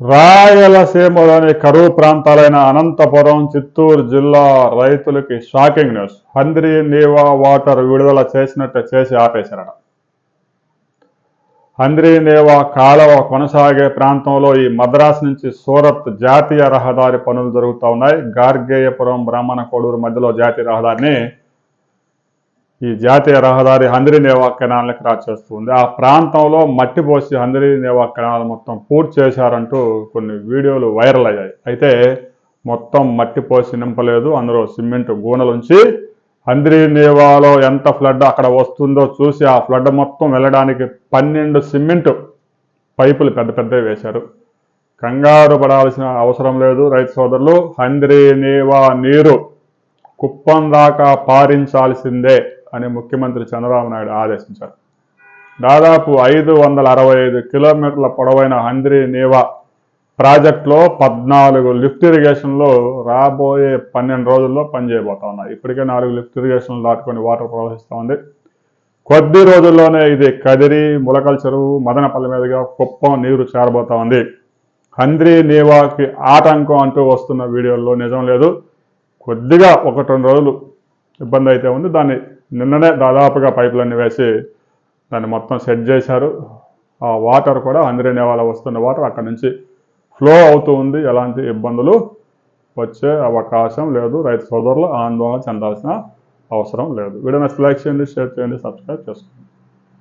రాయలసీమలోని కరువు ప్రాంతాలైన అనంతపురం చిత్తూరు జిల్లా రైతులకి shocking news. Handri Neeva water విడుదల చేసినట్టు చేసి ఆపేశారట. హంద్రి నేవా కాలువ కొనసాగే ప్రాంతంలో ఈ మద్రాసు నుంచి సూరత్ జాతీయ రహదారి పనులు జరుగుతూ ఉన్నాయి. గార్గేయపురం బ్రాహ్మణ కోడూరు మధ్యలో జాతీయ రహదారిని ఈ జాతీయ రహదారి హందరి నేవా కెనాల్ని క్రాస్ చేస్తుంది ఆ ప్రాంతంలో మట్టి పోసి హందరి నేవా కెనాల్ మొత్తం పూర్తి చేశారంటూ కొన్ని వీడియోలు వైరల్ అయ్యాయి. అయితే మొత్తం మట్టి పోసి నింపలేదు. అందులో సిమెంట్ గూనలుంచి హంద్రి నేవాలో ఎంత ఫ్లడ్ అక్కడ వస్తుందో చూసి ఆ ఫ్లడ్ మొత్తం వెళ్ళడానికి పన్నెండు సిమెంట్ పైపులు పెద్ద పెద్దవి వేశారు. కంగారు పడాల్సిన అవసరం లేదు రైతు సోదరులు. హంద్రి నేవా నీరు కుప్పం దాకా పారించాల్సిందే. అని ముఖ్యమంత్రి చంద్రబాబు నాయుడు ఆదేశించారు. దాదాపు ఐదు వందల అరవై ఐదు కిలోమీటర్ల పొడవైన హంద్రి నీవా ప్రాజెక్టులో పద్నాలుగు లిఫ్ట్ ఇరిగేషన్లో రాబోయే పన్నెండు రోజుల్లో పనిచేయబోతా ఉన్నాయి. ఇప్పటికే నాలుగు లిఫ్ట్ ఇరిగేషన్లు దాటుకొని వాటర్ ప్రవహిస్తూ ఉంది. కొద్ది రోజుల్లోనే ఇది కదిరి ములకల చెరువు మదనపల్లి మీదుగా కుప్పం నీరు చేరబోతా ఉంది. హంద్రి నీవాకి ఆటంకం అంటూ వస్తున్న వీడియోల్లో నిజం లేదు. కొద్దిగా ఒకటి రెండు రోజులు ఇబ్బంది అయితే ఉంది. దాన్ని నిన్ననే దాదాపుగా పైపులన్నీ వేసి దాన్ని మొత్తం సెట్ చేశారు. ఆ వాటర్ కూడా హంద్రి నేవాల వస్తున్న వాటర్ అక్కడ నుంచి ఫ్లో అవుతూ ఉంది. ఎలాంటి ఇబ్బందులు వచ్చే అవకాశం లేదు. రైతు సోదరులు ఆందోళన చెందాల్సిన అవసరం లేదు. వీడియో నచ్చి లైక్ చేయండి షేర్ చేయండి సబ్స్క్రైబ్ చేసుకోండి.